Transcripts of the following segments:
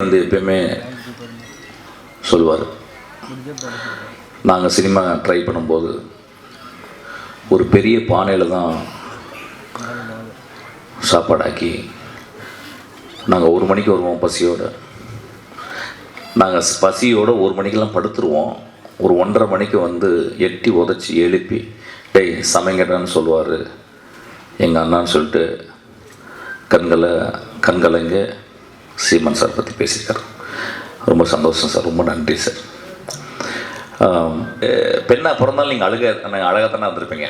வந்து எப்பயுமே சொல்லுவார் நாங்கள் சினிமா ட்ரை பண்ணும்போது ஒரு பெரிய பானையில் தான் சாப்பாடாக்கி நாங்கள் ஒரு மணிக்கு வருவோம் பசியோடு. நாங்கள் பசியோடு ஒரு மணிக்கெல்லாம் படுத்துருவோம். ஒரு ஒன்றரை மணிக்கு வந்து எட்டி உதச்சி எழுப்பி டேய் சமைங்கடான்னு சொல்லுவார் எங்கள் அண்ணான்னு சொல்லிட்டு கண்களை கண்கலங்க சீமன் சார் பற்றி பேசியிருக்காரு ரொம்ப சந்தோஷம் சார் ரொம்ப நன்றி சார். பெண்ணாக பிறந்தாலும் நீங்கள் அழுக அழகாக தானே இருந்திருப்பீங்க.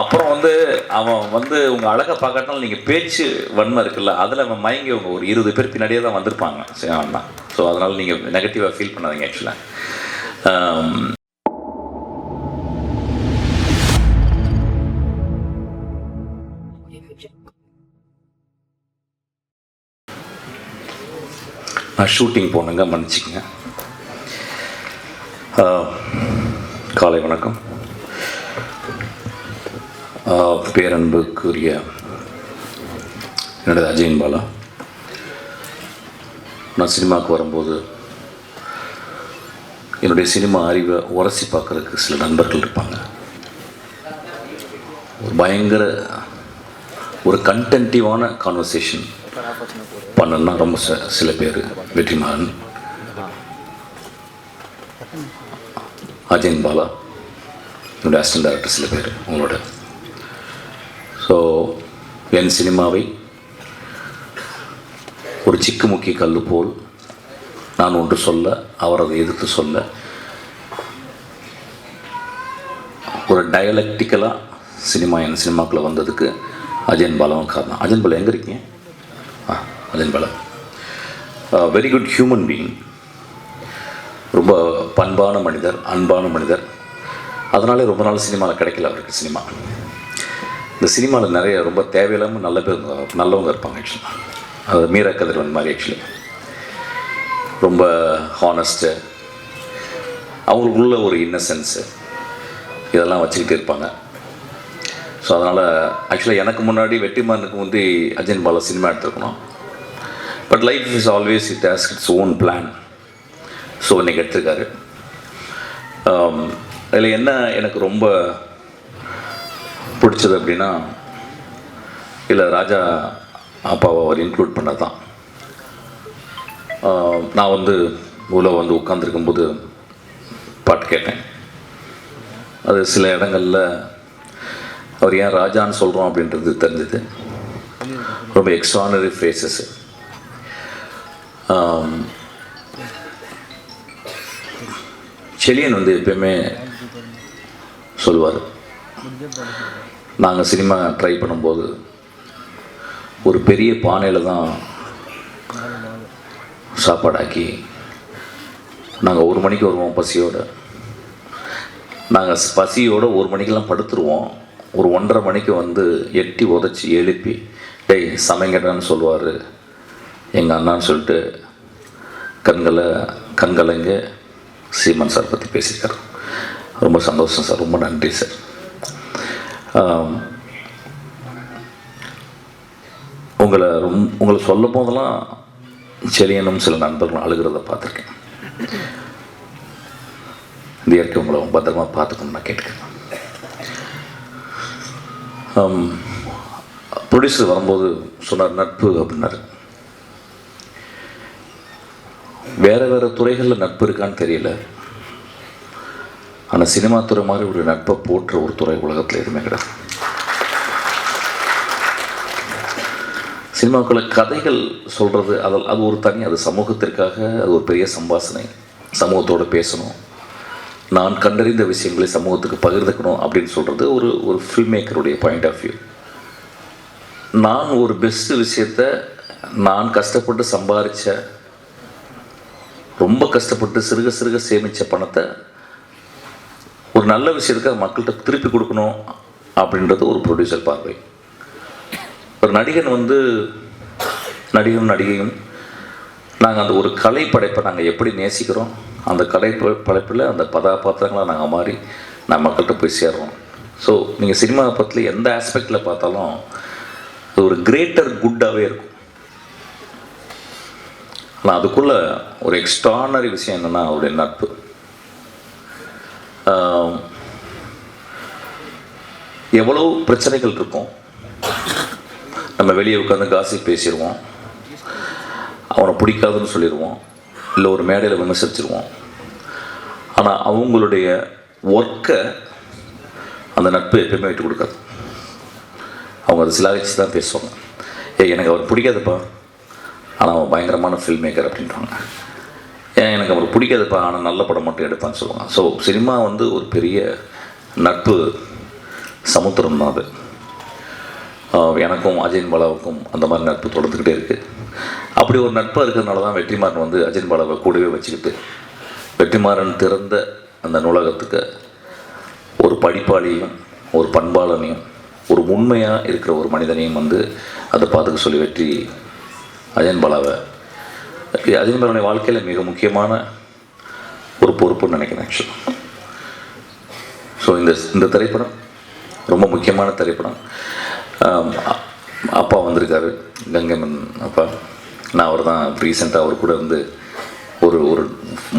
அப்புறம் வந்து அவன் வந்து உங்கள் அழகை பார்க்கறதுனால நீங்கள் பேச்சு வன்மை இருக்குல்ல அதில் அவன் மயங்கி அவங்க ஒரு இருபது பேர் பின்னாடியே தான் வந்திருப்பாங்க சரி அண்ணா. ஸோ அதனால் நீங்கள் நெகட்டிவாக ஃபீல் பண்ணாதீங்க ஆக்சுவலாக நான் ஷூட்டிங் போனேங்க மன்னிச்சிக்கங்க. காலை வணக்கம். பேரன்புக்குரிய என்னோடய அஜயன் பாலா. நான் சினிமாவுக்கு வரும்போது என்னுடைய சினிமா அறிவை உரசி பார்க்குறதுக்கு சில நண்பர்கள் இருப்பாங்க. ஒரு பயங்கர ஒரு கண்டென்டிவான கான்வர்சேஷன் பண்ணணும்னா ரொம்ப ச- சில பேர். வெற்றிமாறன். அஜயன் பாலா. என்னுடைய அசிஸ்டன்ட் டேரக்டர் சில பேர் உங்களோட. ஸோ என் சினிமாவை ஒரு சிக்குமுக்கி கல் போல் நான் ஒன்று சொல்ல அவர் அதை எதிர்த்து சொல்ல ஒரு டயலக்டிக்கலாக சினிமா என் சினிமாக்குள்ளே வந்ததுக்கு அஜயன் பாலாவும் காரணம். அஜயன் பாலா எங்கே இருக்கீங்க? அதன் பலம் வெரி குட் ஹியூமன் பீயிங் ரொம்ப பண்பான மனிதர் அன்பான மனிதர். அதனாலே ரொம்ப நாள் சினிமாவில் கிடைக்கல அவருக்கு சினிமா. இந்த சினிமாவில் நிறைய ரொம்ப தேவையில்லாமல் நல்ல பேர் நல்லவங்க இருப்பாங்க ஆக்சுவலாக அது மீரா கதிரவன் மாதிரி ஆக்சுவலி ரொம்ப ஹானஸ்ட்டு அவங்களுக்குள்ள ஒரு இன்னசென்ஸு இதெல்லாம் வச்சுக்கிட்டு இருப்பாங்க. ஸோ அதனால் ஆக்சுவலாக எனக்கு முன்னாடி வெற்றிமாறனுக்கு வந்து Ajayan Bala cinema எடுத்துருக்கணும். But life is always it has its own plan so இன்னைக்கு எடுத்திருக்காரு. Um, அதில் என்ன எனக்கு ரொம்ப பிடிச்சது அப்படின்னா இல்லை ராஜா அப்பாவை அவர் இன்க்ளூட் பண்ணது தான் um, நான் வந்து உள்ள வந்து உட்காந்துருக்கும்போது பாட்டு கேட்டேன். அது சில இடங்களில் அவர் ஏன் ராஜான்னு சொல்கிறோம் அப்படின்றது தெரிஞ்சது. ரொம்ப எக்ஸ்ட்ரானரி ஃப்ரேசஸ்ஸு செலியன் வந்து எப்பயுமே சொல்லுவார். நாங்கள் சினிமா ட்ரை பண்ணும்போது ஒரு பெரிய பானையில் தான் சாப்பாடாக்கி நாங்கள் ஒரு மணிக்கு வருவோம் பசியோடு. நாங்கள் பசியோடு ஒரு மணிக்கெல்லாம் படுத்துருவோம். ஒரு ஒன்றரை மணிக்கு வந்து எட்டி உதச்சி எழுப்பி டேய் சமைங்கடான்னு சொல்லுவார். எங்கள் அண்ணான்னு சொல்லிட்டு கண்களை கண்கலங்க சீமன் சார் பற்றி பேசியிருக்காரு. ரொம்ப சந்தோஷம் சார் ரொம்ப நன்றி சார். உங்களை ரொம் உங்களை சொல்லும் போதெல்லாம் செலியனும் சில நண்பர்கள் அழுகிறத பார்த்துருக்கேன். இந்த இயற்கை உங்களை பத்திரமா பார்த்துக்கணும் நான் கேட்டுக்கிறேன். ப்ரொடியூசர் வரும்போது சொன்னார் நட்பு அப்படின்னாரு. வேறு வேறு துறைகளில் நட்பு இருக்கான்னு தெரியல. ஆனால் சினிமா துறை மாதிரி ஒரு நட்பை போற்ற ஒரு துறை உலகத்தில் எதுவுமே கிடையாது. சினிமாக்களை கதைகள் சொல்கிறது அது அது ஒரு தனி அது சமூகத்திற்காக அது ஒரு பெரிய சம்பாசனை. சமூகத்தோடு பேசணும். நான் கண்டறிந்த விஷயங்களை சமூகத்துக்கு பகிர்ந்துக்கணும் அப்படின்னு சொல்கிறது ஒரு ஒரு ஃபில்ம் மேக்கருடைய பாயிண்ட் ஆஃப் வியூ நான் ஒரு பெஸ்ட்டு விஷயத்த நான் கஷ்டப்பட்டு சம்பாதிச்ச ரொம்ப கஷ்டப்பட்டு சிறுக சிறுக சேமித்த பணத்தை ஒரு நல்ல விஷயத்துக்கு மக்கள்கிட்ட திருப்பி கொடுக்கணும் அப்படின்றது ஒரு ப்ரொடியூசர் பார்வை. ஒரு நடிகன் வந்து நடிகனும் நடிகையும் நாங்கள் அந்த ஒரு கலை படைப்பை நாங்கள் எப்படி நேசிக்கிறோம் அந்த கலை ப- படைப்பில் அந்த கதாபாத்திரங்களை நாங்கள் மாறி நான் மக்கள்கிட்ட போய் சேர்றோம் ஸோ நீங்கள் சினிமா பற்றி எந்த ஆஸ்பெக்டில் பார்த்தாலும் அது ஒரு கிரேட்டர் குட்டாகவே இருக்கும். ஆனால் அதுக்குள்ளே ஒரு எக்ஸ்ட்ரானரி விஷயம் என்னென்னா அவருடைய நட்பு. எவ்வளோ பிரச்சனைகள் இருக்கும். நம்ம வெளியே உட்காந்து காசி பேசிடுவோம். அவனை பிடிக்காதுன்னு சொல்லிடுவோம். இல்லை ஒரு மேடையில் விமர்சிச்சிருவோம். ஆனால் அவங்களுடைய ஒர்க்கை அந்த நட்பு எப்பயுமே விட்டு கொடுக்காது. அவங்க அதை சிலாகிச்சு தான் பேசுவாங்க. ஏ எனக்கு அவர் பிடிக்காதுப்பா. ஆனால் அவன் பயங்கரமான ஃபில்ம் மேக்கர் அப்படின்றாங்க ஏன் எனக்கு அவர் பிடிக்காதுப்பா ஆனால் நல்ல படம் மட்டும் எடுப்பான்னு சொல்லுவாங்க. ஸோ சினிமா வந்து ஒரு பெரிய நட்பு சமுத்திரம் தான் அது. எனக்கும் அஜயன் பாலாவுக்கும் அந்த மாதிரி நட்பு தொடர்ந்துக்கிட்டே இருக்குது அப்படி ஒரு நட்பாக இருக்கிறதுனால தான் வெற்றிமாறன் வந்து அஜயன் பாலாவை கூடவே வச்சுக்கிட்டு வெற்றிமாறன் திறந்த அந்த நூலகத்துக்கு ஒரு படிப்பாளியும் ஒரு பண்பாளனையும் ஒரு உண்மையாக இருக்கிற ஒரு மனிதனையும் வந்து அதை பார்த்துக்க சொல்லி வெற்றி அஜயன் பாலாவை. அஜயன் பாலாவுடைய வாழ்க்கையில் மிக முக்கியமான ஒரு பொறுப்புன்னு நினைக்கிறேன் ஆக்சுவலாக ஸோ இந்த இந்த திரைப்படம் ரொம்ப முக்கியமான திரைப்படம். அப்பா வந்திருக்காரு கங்கைமன் அப்பா. நான் அவர் தான் ரீசெண்டாக அவர் கூட இருந்து ஒரு ஒரு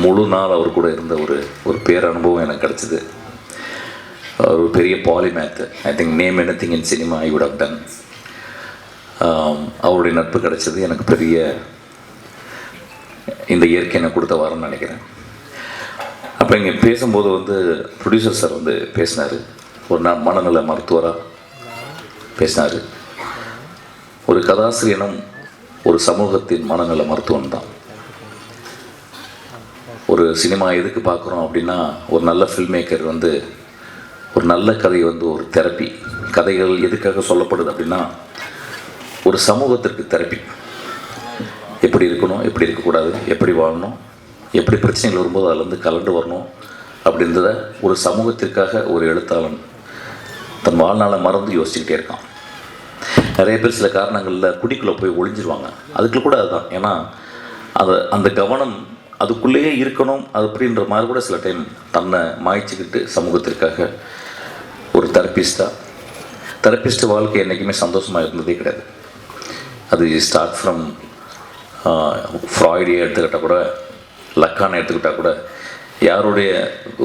முழு நாள் அவர் கூட இருந்த ஒரு ஒரு பேரனுபவம் எனக்கு கிடச்சிது. ஒரு பெரிய polymath I think name any thing in cinema I would have done அவருடைய நட்பு கிடச்சது. எனக்கு பெரிய இந்த இயற்கை எனக்கு கொடுத்த வரம்னு நினைக்கிறேன். அப்போ இங்கே பேசும்போது வந்து ப்ரொடியூசர் சார் வந்து பேசினார். ஒரு நாள் மனநல மருத்துவராக பேசினார். ஒரு கதாசிரியனும் ஒரு சமூகத்தின் மனநல மருத்துவன் தான். ஒரு சினிமா எதுக்கு பார்க்குறோம் அப்படின்னா ஒரு நல்ல ஃபில்ம் மேக்கர் வந்து ஒரு நல்ல கதை வந்து ஒரு தெரப்பி கதைகள் எதுக்காக சொல்லப்படுது அப்படின்னா ஒரு சமூகத்திற்கு தெரப்பி எப்படி இருக்கணும் எப்படி இருக்கக்கூடாது எப்படி வாழணும் எப்படி பிரச்சனைகள் வரும்போது அதுலேருந்து கலண்டு வரணும் அப்படின்றத ஒரு சமூகத்திற்காக ஒரு எழுத்தாளன் தன் வாழ்நாளை மறந்து யோசிச்சுக்கிட்டே இருக்கான். நிறைய பேர் சில காரணங்களில் குடிக்குள்ளே போய் ஒளிஞ்சிருவாங்க. அதுக்குள்ள கூட அதுதான். ஏன்னா அது அந்த கவனம் அதுக்குள்ளேயே இருக்கணும் அது அப்படின்ற மாதிரி கூட சில டைம் தன்னை மாய்ச்சிக்கிட்டு சமூகத்திற்காக ஒரு தெரப்பிஸ்டாக தெரப்பிஸ்ட் வாழ்க்கை என்றைக்குமே சந்தோஷமாக இருந்ததே கிடையாது. அது ஸ்டார்ட் ஃப்ரம் ஃப்ராய்டியை எடுத்துக்கிட்டால் கூட லக்கானை எடுத்துக்கிட்டால் கூட யாருடைய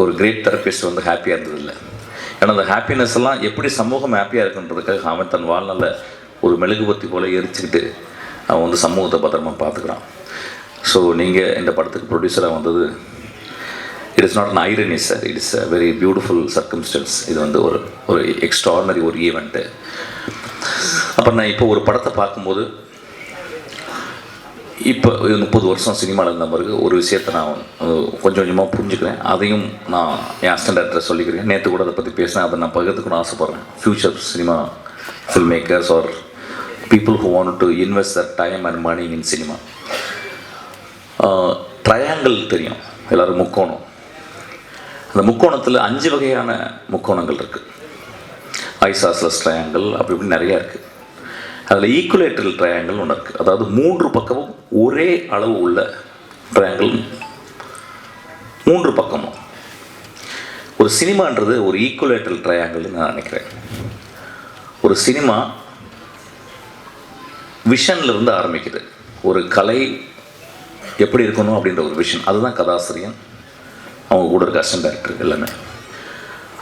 ஒரு கிரேட் தெரப்பிஸ்ட் வந்து ஹாப்பியாக இருந்ததில்லை. ஏன்னா அந்த ஹாப்பினஸ் எல்லாம் எப்படி சமூகம் ஹாப்பியாக இருக்குன்றதுக்காக அவன் தன் வாழ்நாளில் ஒரு மெழுகுபத்தி போல் எரிச்சுக்கிட்டு அவன் வந்து சமூகத்தை பத்திரமா பார்த்துக்கிறான். ஸோ நீங்கள் இந்த படத்துக்கு ப்ரொடியூசராக வந்தது it is not an irony sir it is a very beautiful circumstance இது வந்து ஒரு ஒரு எக்ஸ்ட்ராடனரி ஒரு ஈவெண்ட்டு அப்புறம் நான் இப்போ ஒரு படத்தை பார்க்கும்போது இப்போ முப்பது வருஷம் சினிமாவில் இருந்த பிறகு ஒரு விஷயத்தை நான் கொஞ்சம் கொஞ்சமாக புரிஞ்சுக்கிறேன் அதையும் நான் என் அசிஸ்டன்ட் டேரக்டர் சொல்லிக்கிறேன். நேற்று கூட அதை பற்றி பேசினேன். அதை நான் பகிர்ந்துக்கணும் ஆசைப்பட்றேன். Future cinema film makers are people who want to invest their time and money in cinema triangle தெரியும். எல்லோரும் முக்கோணம். அந்த முக்கோணத்தில் அஞ்சு வகையான முக்கோணங்கள் இருக்குது ஐசாஸ்லஸ் ட்ரையாங்கிள் அப்படி இப்படி நிறையா இருக்குது அதில் ஈக்குலேட்டரல் ட்ரையாங்கிள் ஒன்று இருக்குது அதாவது மூன்று பக்கமும் ஒரே அளவு உள்ள ட்ரையாங்கிள் மூன்று பக்கமும். ஒரு சினிமான்றது ஒரு ஈக்குலேட்டரல் ட்ரையாங்கிள்னு நான் நினைக்கிறேன். ஒரு சினிமா விஷன்லேருந்து ஆரம்பிக்குது. ஒரு கலை எப்படி இருக்கணும் அப்படின்ற ஒரு விஷன். அதுதான் கதாசிரியன். அவங்க கூட இருக்க அசன் டேரக்டர் எல்லாமே.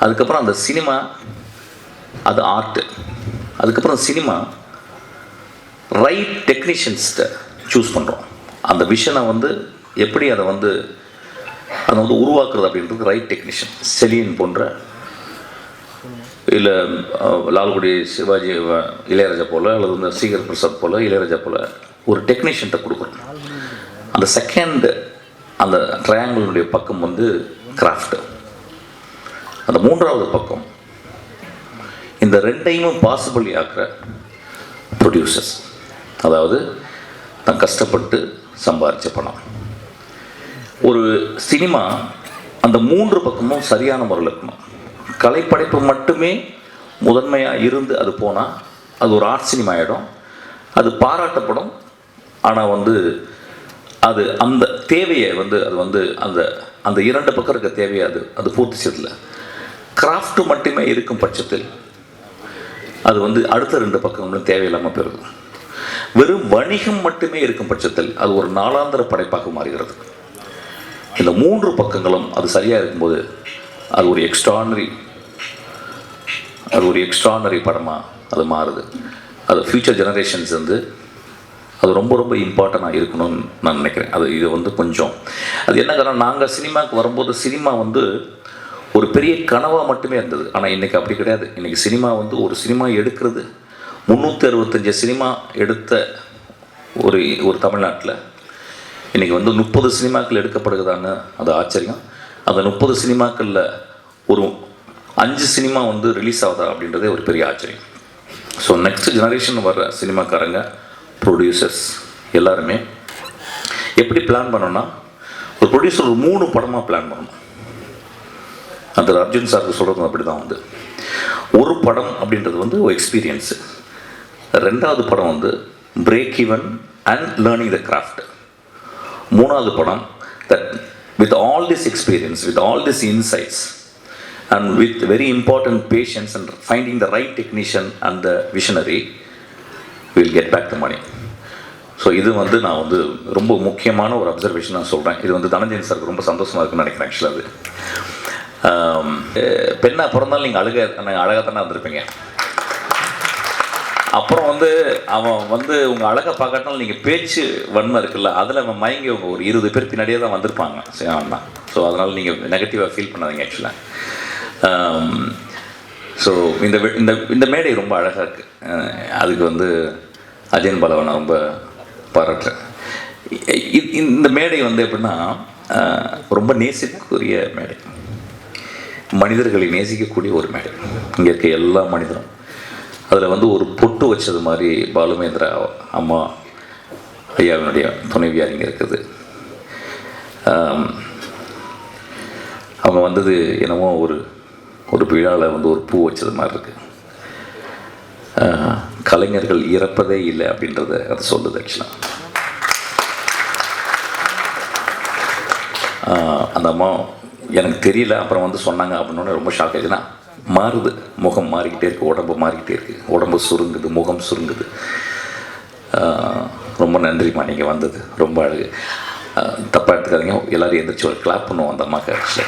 அதுக்கப்புறம் அந்த சினிமா அது ஆர்ட்டு அதுக்கப்புறம் சினிமா ரைட் டெக்னீஷியன்ஸ்கிட்ட சூஸ் பண்ணுறோம் அந்த விஷனை வந்து எப்படி அதை வந்து அதை வந்து உருவாக்குறது அப்படின்றது ரைட் டெக்னீஷியன் செலியன் போன்ற இல்லை லால்குடி சிவாஜி இளையராஜா போல் அல்லது இந்த ஸ்ரீகர் பிரசாத் போல் இளையராஜா போல் ஒரு டெக்னீஷியன்ட்ட கொடுக்குறோம். அந்த செகண்ட் அந்த ட்ரையாங்கிளுடைய பக்கம் வந்து கிராஃப்ட் அந்த மூன்றாவது பக்கம் இந்த ரெண்டையும் பாசிபிள் ஆக்கிற ப்ரொடியூசர்ஸ் அதாவது நான் கஷ்டப்பட்டு சம்பாரித்த பணம். ஒரு சினிமா அந்த மூன்று பக்கமும் சரியான முறையில் இருக்கணும். கலைப்படைப்பு மட்டுமே முதன்மையாக இருந்து அது போனால் அது ஒரு ஆர்ட் சினிமா ஆகிடும் அது பாராட்டப்படும். ஆனால் வந்து அது அந்த தேவையை வந்து அது வந்து அந்த அந்த இரண்டு பக்கம் இருக்க தேவையை அது அது பூர்த்தி செய்யல கிராஃப்ட் மட்டுமே இருக்கும் பட்சத்தில் அது வந்து அடுத்த ரெண்டு பக்கங்களும் தேவையில்லாமல் போயிடுது வெறும் வணிகம் மட்டுமே இருக்கும் பட்சத்தில் அது ஒரு நாளாந்திர படைப்பாக மாறுகிறது. இந்த மூன்று பக்கங்களும் அது சரியாக இருக்கும்போது அது ஒரு எக்ஸ்ட்ரானரி அது ஒரு எக்ஸ்ட்ரானரி படமாக அது மாறுது. அது ஃப்யூச்சர் ஜெனரேஷன்ஸ் வந்து அது ரொம்ப ரொம்ப இம்பார்ட்டண்ட்டாக இருக்கணும்னு நான் நினைக்கிறேன். அது இது வந்து கொஞ்சம் அது என்ன காரணம்? நாங்கள் சினிமாவுக்கு வரும்போது சினிமா வந்து ஒரு பெரிய கனவாக மட்டுமே இருந்தது. ஆனால் இன்றைக்கி அப்படி கிடையாது. இன்றைக்கி சினிமா வந்து ஒரு சினிமா எடுக்கிறது. முந்நூற்றி அறுபத்தஞ்சு சினிமா எடுத்த ஒரு ஒரு தமிழ்நாட்டில் இன்றைக்கி வந்து முப்பது சினிமாக்கள் எடுக்கப்படுகிறதான்னு அது ஆச்சரியம். அந்த முப்பது சினிமாக்களில் ஒரு அஞ்சு சினிமா வந்து ரிலீஸ் ஆகுதா அப்படின்றதே ஒரு பெரிய ஆச்சரியம். ஸோ நெக்ஸ்ட் ஜெனரேஷன் வர்ற சினிமாக்காரங்க ப்ரொடியூசர்ஸ் எல்லாருமே எப்படி பிளான் பண்ணோன்னா ஒரு ப்ரொடியூசர் ஒரு மூணு படமாக பிளான் பண்ணணும். அந்த அர்ஜுன் சாருக்கு சொல்கிறது அப்படி தான் வந்து. ஒரு படம் அப்படின்றது வந்து ஒரு எக்ஸ்பீரியன்ஸு ரெண்டாவது படம் வந்து break even and learning the craft மூணாவது படம் that with all this experience with all this insights and with very important patience and finding the right technician and the visionary will get back the money so இது வந்து நான் வந்து ரொம்ப முக்கியமான ஒரு observation நான் சொல்கிறேன் இது வந்து தனஞ்சயன் சாருக்கு ரொம்ப சந்தோஷமாக இருக்குன்னு நினைக்கிறேன் ஆக்சுவலாக அது. பெண்ணாக பிறந்தாலும் நீங்கள் அழுக அழகாக தானே இருந்திருப்பீங்க. அப்புறம் வந்து அவன் வந்து உங்கள் அழகை பார்க்கட்டாலும் நீங்கள் பேச்சு வன்மை இருக்குல்ல அதில் அவன் மயங்கி ஒரு இருபது பேர் பின்னாடியே தான் வந்திருப்பாங்க சரி அவன் ஸோ அதனால் நீங்கள் நெகட்டிவாக ஃபீல் பண்ணாதீங்க ஆக்சுவலாக ஸோ இந்த இந்த இந்த மேடை ரொம்ப அழகாக இருக்குது அதுக்கு வந்து அஜயன் பாலவை நான் ரொம்ப பாராட்டுறேன். இந்த மேடை வந்து எப்படின்னா ரொம்ப நேசிக்கக்கூடிய மேடை. மனிதர்களை நேசிக்கக்கூடிய ஒரு மேடை. இங்கே இருக்க எல்லா மனிதரும். அதில் வந்து ஒரு பொட்டு வச்சது மாதிரி பாலுமேந்திரா அம்மா ஐயாவினுடைய துணைவியார் இங்கே இருக்குது. அவங்க வந்தது என்னமோ ஒரு ஒரு விழாவில் வந்து ஒரு பூ வச்சது மாதிரி இருக்குது கலைஞர்கள் இறப்பதே இல்லை அப்படின்றத அது சொல்லுது ஆக்சுவலாக அந்த அம்மா எனக்கு தெரியல அப்புறம் வந்து சொன்னாங்க அப்படின்னு ரொம்ப ஷாக் ஆயிடுச்சுன்னா மாறுது. முகம் மாறிக்கிட்டே இருக்குது உடம்பு மாறிக்கிட்டே இருக்குது உடம்பு சுருங்குது முகம் சுருங்குது. ரொம்ப நன்றிம்மா நீங்கள் வந்தது. ரொம்ப அழகு. தப்பாக எடுத்துக்காதீங்க. எல்லோரும் எந்திரிச்சு ஒரு கிளாப் பண்ணுவோம் அந்த அம்மாவுக்கு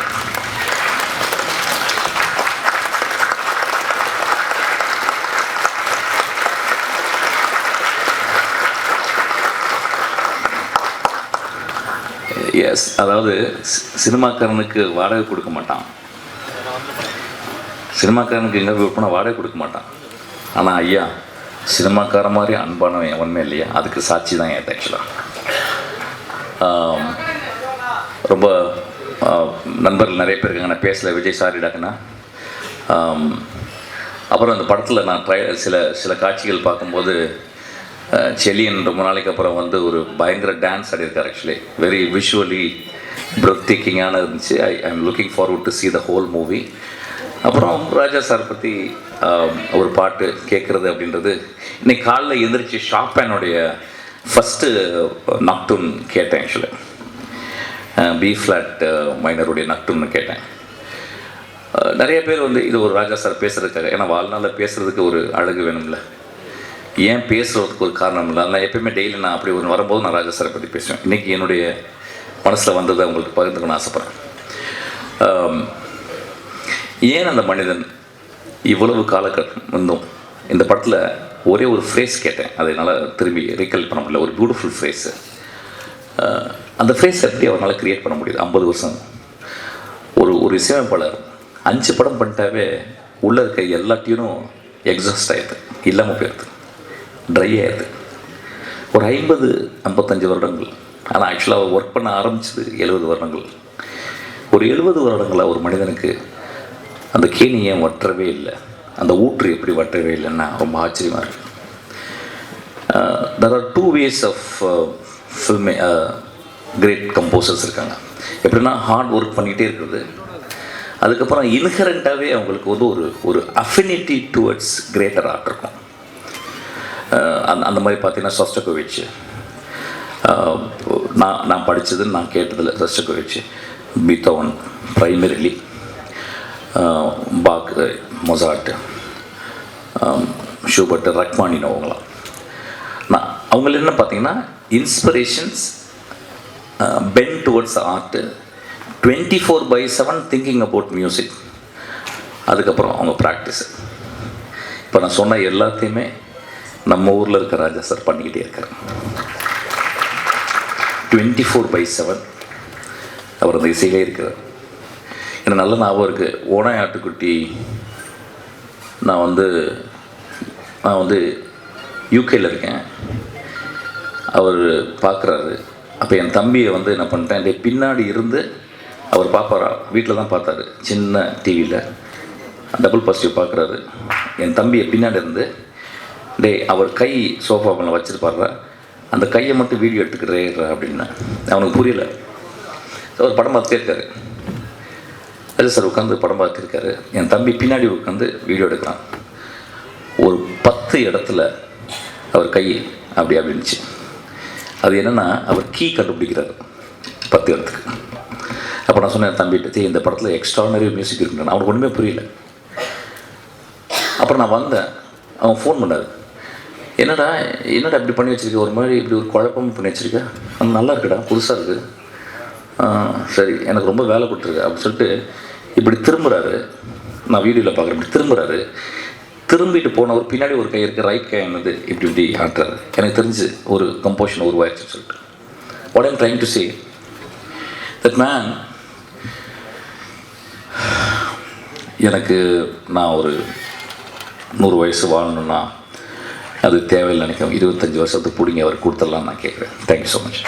எஸ் அதாவது சி- சினிமாக்காரனுக்கு வாடகை கொடுக்க மாட்டான். சினிமாக்காரனுக்கு எங்கே விற்பனை வாடகை கொடுக்க மாட்டான். ஆனால் ஐயா சினிமாக்கார மாதிரி அன்பானவன் எவனுமே இல்லையா? அதுக்கு சாட்சி தான் என் ஆக்சுவலாக ரொம்ப நண்பர்கள் நிறைய பேர் இருக்காங்க. நான் பேசல விஜய் சாரிடாக்குன்னா அப்புறம் அந்த படத்தில் நான் ட்ரை சில சில காட்சிகள் பார்க்கும்போது செலியன் ரொம்ப நாளைக்கு அப்புறம் வந்து ஒரு பயங்கர டான்ஸ் ஆடியிருக்கார் ஆக்சுவலி வெரி விஷுவலி பிரத்யேக்கிங்கான இருந்துச்சு. I I am looking forward to see the whole movie அப்புறம் ராஜா சார் பற்றி ஒரு பாட்டு கேட்குறது அப்படின்றது இன்னைக்கு காலைல எந்திரிச்சு ஷாப்பேனுடைய ஃபஸ்ட்டு நக்டூன் கேட்டேன் ஆக்சுவலி பி ஃப்ளாட் மைனருடைய நக்டூன்னு கேட்டேன். நிறைய பேர் வந்து இது ஒரு ராஜா சார் பேசுகிறதுக்காக ஏன்னா வாழ்நாளில் பேசுறதுக்கு ஒரு அழகு வேணும்ல. ஏன் பேசுறதுக்கு ஒரு காரணம் இல்லை நான் எப்பயுமே டெய்லி நான் அப்படி ஒன்று வரும்போது நான் ராஜா சாரை பற்றி பேசுவேன். இன்றைக்கி என்னுடைய மனசில் வந்ததை உங்களுக்கு பகிர்ந்துக்கணும்னு ஆசைப்பட்றேன். ஏன் அந்த மனிதன் இவ்வளவு காலகட்டம் வந்தும் இந்த படத்தில் ஒரே ஒரு ஃப்ரேஸ் கேட்டேன். அதை என்னால் திரும்பி ரீகல் பண்ண முடியல. ஒரு பியூட்டிஃபுல் ஃப்ரேஸு அந்த ஃப்ரேஸ் எப்படி அவரால் க்ரியேட் பண்ண முடியுது? ஐம்பது வருஷம். ஒரு ஒரு இசையமைப்பாளர் அஞ்சு படம் பண்ணிட்டாவே உள்ளே இருக்க எல்லா டியூனும் எக்ஸாஸ்ட் ஆகிடுது இல்லாமல் போயிடுது. ட்ரை ஆயிடுது. ஒரு ஐம்பது ஐம்பத்தஞ்சு வருடங்கள். ஆனால் ஆக்சுவலாக அவர் ஒர்க் பண்ண ஆரம்பிச்சது எழுபது வருடங்கள். ஒரு எழுபது வருடங்களாக ஒரு மனிதனுக்கு அந்த கேணி ஏன் வற்றவே இல்லை? அந்த ஊற்று எப்படி வற்றவே இல்லைன்னா ரொம்ப ஆச்சரியமாக இருக்கு. There are two ways of ஃபில்மே great composers இருக்காங்க. எப்படின்னா ஹார்ட் ஒர்க் பண்ணிகிட்டே இருக்கிறது. அதுக்கப்புறம் இன்ஹரண்ட்டாகவே அவங்களுக்கு வந்து ஒரு ஒரு அஃபினிட்டி டுவர்ட்ஸ் கிரேட்டர் ஆர்ட் இருக்கும். அந் அந்த அந்த மாதிரி பார்த்தீங்கன்னா சஸ்டகோவிச். நான் நான் படித்தது நான் கேட்டதில் Shostakovich. Beethoven primarily Bach Mozart Schubert Rachmaninoff அவங்களாம் நான் அவங்கள என்ன பார்த்தீங்கன்னா inspirations bent towards art twenty four by seven thinking about music அதுக்கப்புறம் அவங்க ப்ராக்டிஸ் இப்போ நான் சொன்ன எல்லாத்தையுமே நம்ம ஊரில் இருக்க ராஜா சார் பண்ணிக்கிட்டே இருக்கார். டுவெண்ட்டி ஃபோர் பை செவன் அவர் அந்த இசையிலே இருக்கிறார். எனக்கு நல்ல ஞாபகம் இருக்குது ஓனாய் ஆட்டுக்குட்டி நான் வந்து நான் வந்து யூகேயில் இருக்கேன். அவர் பார்க்குறாரு அப்போ என் தம்பியை வந்து என்ன பண்ணிட்டேன் டே பின்னாடி இருந்து அவர் பார்ப்பாரா வீட்டில் தான் பார்த்தாரு. சின்ன டிவியில் டபுள் பாசிட்டிவ் பார்க்குறாரு என் தம்பியை பின்னாடி இருந்து டே அவர் கை சோஃபா மேலே வச்சுருப்பாரு அந்த கையை மட்டும் வீடியோ எடுத்துக்கிறே அப்படின்னு. அவனுக்கு புரியல. அவர் படம் பார்த்துருக்காரு அது சார் உட்காந்து படம் பார்த்துருக்காரு என் தம்பி பின்னாடி உட்காந்து வீடியோ எடுக்கிறான். ஒரு பத்து இடத்துல அவர் கை அப்படி அப்படின்ச்சு அது என்னென்னா அவர் கீ கண்டுபிடிக்கிறாரு. பத்து இடத்துக்கு. அப்போ நான் சொன்னேன் தம்பிட்டு இந்த படத்தில் எக்ஸ்ட்ரானரி மியூசிக் இருக்குன்னு. அவனுக்கு ஒன்றுமே புரியல. அப்புறம் நான் வந்தேன். அவன் ஃபோன் பண்ணார். என்னடா என்னடா இப்படி பண்ணி வச்சிருக்க? ஒரு மாதிரி இப்படி ஒரு குழப்பம் பண்ணி வச்சிருக்க? அது நல்லா இருக்குடா புதுசாக இருக்குது சரி எனக்கு ரொம்ப வேலை கொடுத்துருக்கு அப்படின்னு சொல்லிட்டு இப்படி திரும்புகிறாரு நான் வீடியோவில் பார்க்குறேன். இப்படி திரும்புகிறாரு திரும்பிட்டு போனவர் பின்னாடி ஒரு கை இருக்குது ரைட் கை என்னது? இப்படி இப்படி ஆட்டுறாரு. எனக்கு தெரிஞ்சு ஒரு கம்போஷன் உருவாயிடுச்சுன்னு சொல்லிட்டு. What I'm trying to say that man எனக்கு நான் ஒரு நூறு வயசு வாழணும்னா அது தேவையில்லை நினைக்கிறேன் இருபத்தஞ்சி வருஷத்துக்கு பிடிங்க அவர் கொடுத்துடலாம் நான் கேட்குறேன். Thank you so much